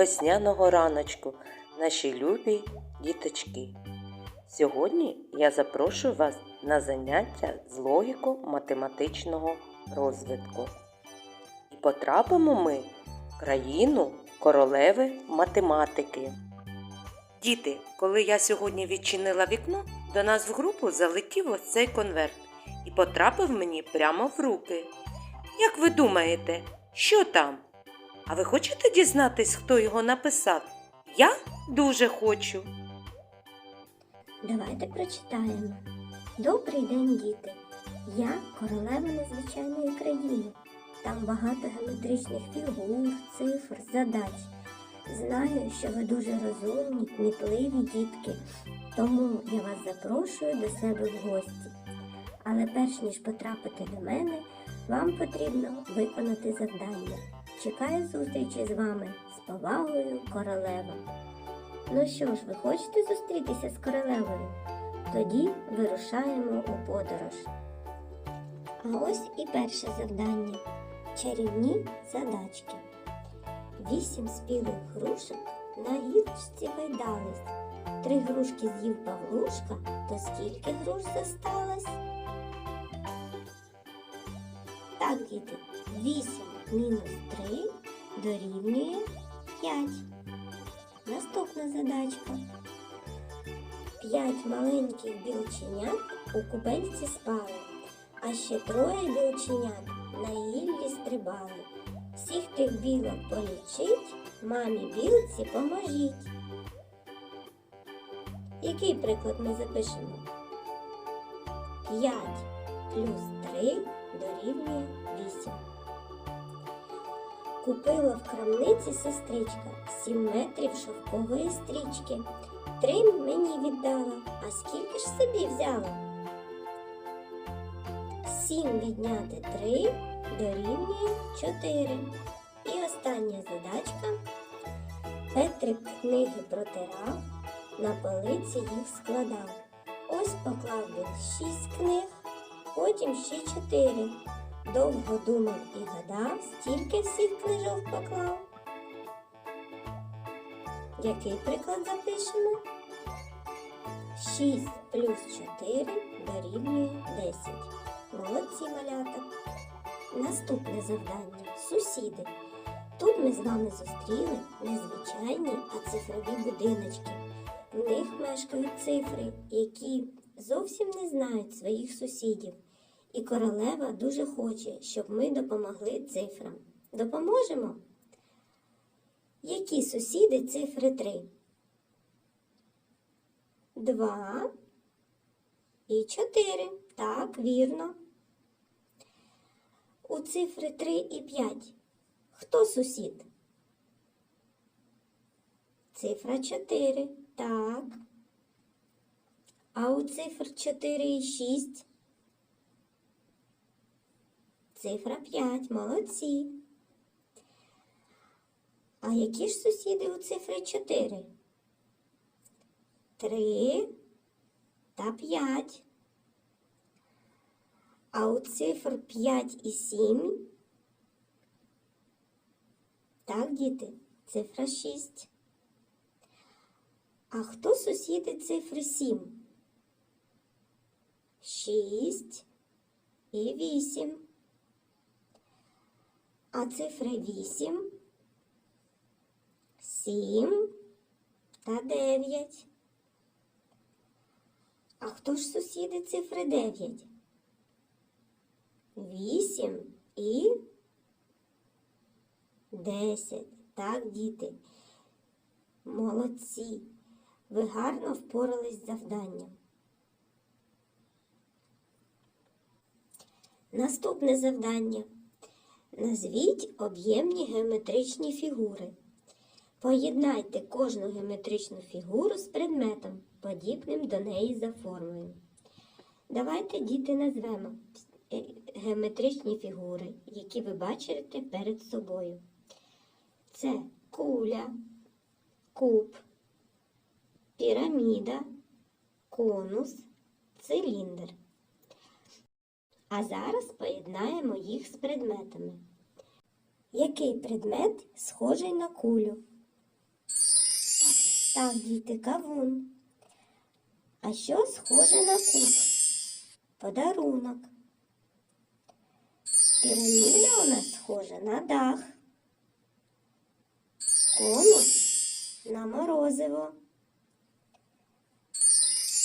весняного раночку, наші любі діточки. Сьогодні я запрошую вас на заняття з логіко-математичного розвитку. І потрапимо ми в країну королеви математики. Діти, коли я сьогодні відчинила вікно, до нас в групу залетів ось цей конверт і потрапив мені прямо в руки. Як ви думаєте, що там? А ви хочете дізнатись, хто його написав? Я дуже хочу. Давайте прочитаємо. Добрий день, діти! Я королева незвичайної країни. Там багато геометричних фігур, цифр, задач. Знаю, що ви дуже розумні, кмітливі дітки, тому я вас запрошую до себе в гості. Але перш ніж потрапити до мене, вам потрібно виконати завдання. Чекаю зустрічі з вами з повагою королева. Ну що ж, ви хочете зустрітися з королевою? Тоді вирушаємо у подорож. А ось і перше завдання. Чарівні задачки. Вісім спілих грушок на гілочці гайдались. Три грушки з'їв Павлушка, то скільки груш зосталось? Так, діти, вісім мінус три дорівнює п'ять. Наступна задачка. П'ять маленьких білченят у кубельці спали, а ще троє білченят на гіллі стрибали. Всіх тих білок полічить, мамі білці поможіть. Який приклад ми запишемо? 5 плюс 3 дорівнює 8. Купила в крамниці сестричка 7 метрів шовкової стрічки. Три мені віддала, а скільки ж собі взяла? Сім відняти три дорівнює чотири. І остання задачка. Петрик книги протирав, на полиці їх складав. Ось поклав він шість книг, потім ще чотири. Довго думав і гадав, стільки всіх книжок поклав. Який приклад запишемо? 6 плюс 4 дорівнює 10. Молодці малята. Наступне завдання сусіди. Тут ми з вами зустріли незвичайні, а цифрові будиночки. В них мешкають цифри, які зовсім не знають своїх сусідів. І королева дуже хоче, щоб ми допомогли цифрам. Допоможемо? Які сусіди цифри 3? 2 і 4. Так, вірно. У цифри 3 і 5. Хто сусід? Цифра 4. Так. А у цифр 4 і 6? Цифра 5. Молодці. А які ж сусіди у цифри 4? 3 та 5. А у цифр 5 і 7? Так, діти, цифра 6. А хто сусіди цифри 7? 6 і 8. А цифра 8? 7 та 9. А хто ж сусіди цифри 9? 8 і 10. Так, діти. Молодці. Ви гарно впорались з завданням. Наступне завдання. Назвіть об'ємні геометричні фігури. Поєднайте кожну геометричну фігуру з предметом, подібним до неї за формою. Давайте, діти, назвемо е, геометричні фігури, які ви бачите перед собою. Це куля, куб, піраміда, конус, циліндр. А зараз поєднаємо їх з предметами. Який предмет схожий на кулю? Так, діти, кавун. А що схоже на куб? Подарунок. Піраміда у нас схожа на дах. Конус на морозиво.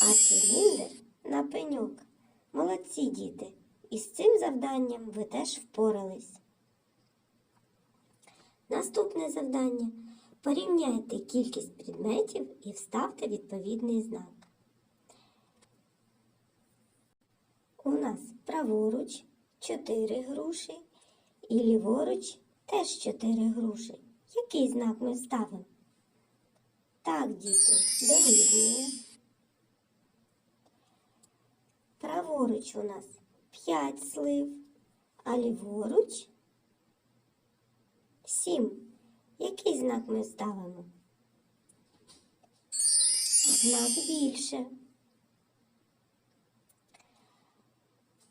А циліндр на пеньок. Молодці діти. І з цим завданням ви теж впорались. Наступне завдання. Порівняйте кількість предметів і вставте відповідний знак. У нас праворуч 4 груші і ліворуч теж 4 груші. Який знак ми вставимо? Так, діти, дорівнює. Праворуч у нас 5 слив, а ліворуч 7. Який знак ми ставимо? Знак більше.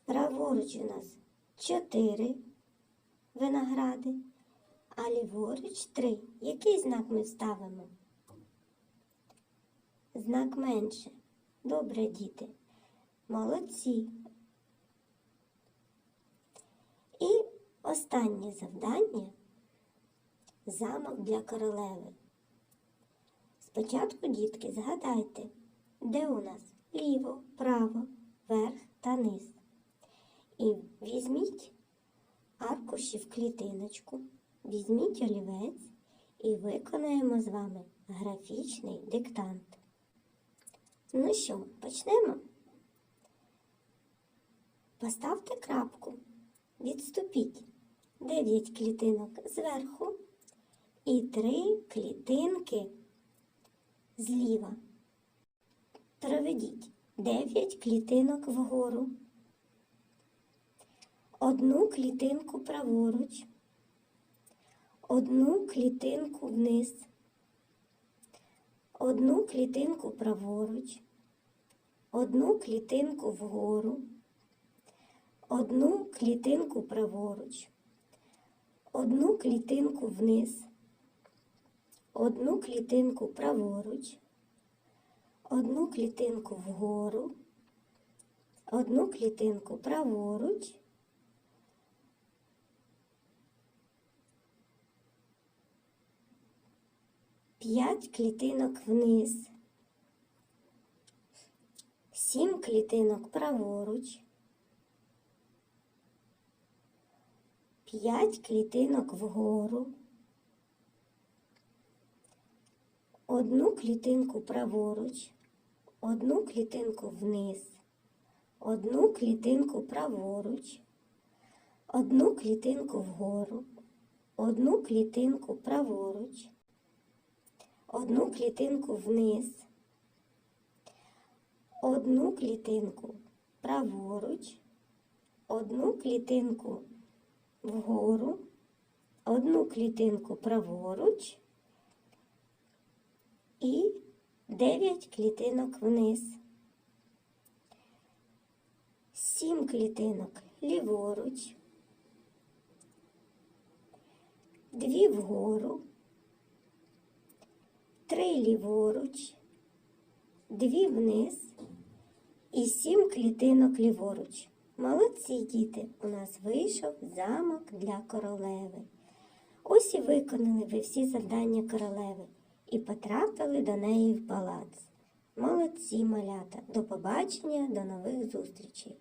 Праворуч у нас 4 виногради, а ліворуч 3. Який знак ми ставимо? Знак менше. Добре, діти. Молодці. І останнє завдання замок для королеви. Спочатку, дітки, згадайте, де у нас ліво, право, верх та низ. І візьміть аркуші в клітиночку, візьміть олівець і виконаємо з вами графічний диктант. Ну що, почнемо? Поставте крапку, відступіть 9 клітинок зверху і 3 клітинки зліва. Проведіть 9 клітинок вгору, одну клітинку праворуч, одну клітинку вниз, одну клітинку праворуч, одну клітинку вгору, одну клітинку праворуч, одну клітинку вниз, одну клітинку праворуч, одну клітинку вгору, одну клітинку праворуч, п'ять клітинок вниз, сім клітинок праворуч, п'ять клітинок вгору, одну клітинку праворуч, одну клітинку вниз, одну клітинку праворуч, одну клітинку вгору, одну клітинку праворуч, одну клітинку вниз, одну клітинку праворуч, одну клітинку вгору, одну клітинку праворуч і 9 клітинок вниз. 7 клітинок ліворуч, 2 вгору, 3 ліворуч, 2 вниз і 7 клітинок ліворуч. Молодці діти, у нас вийшов замок для королеви. Ось і виконали ви всі завдання королеви і потрапили до неї в палац. Молодці малята! До побачення, до нових зустрічей!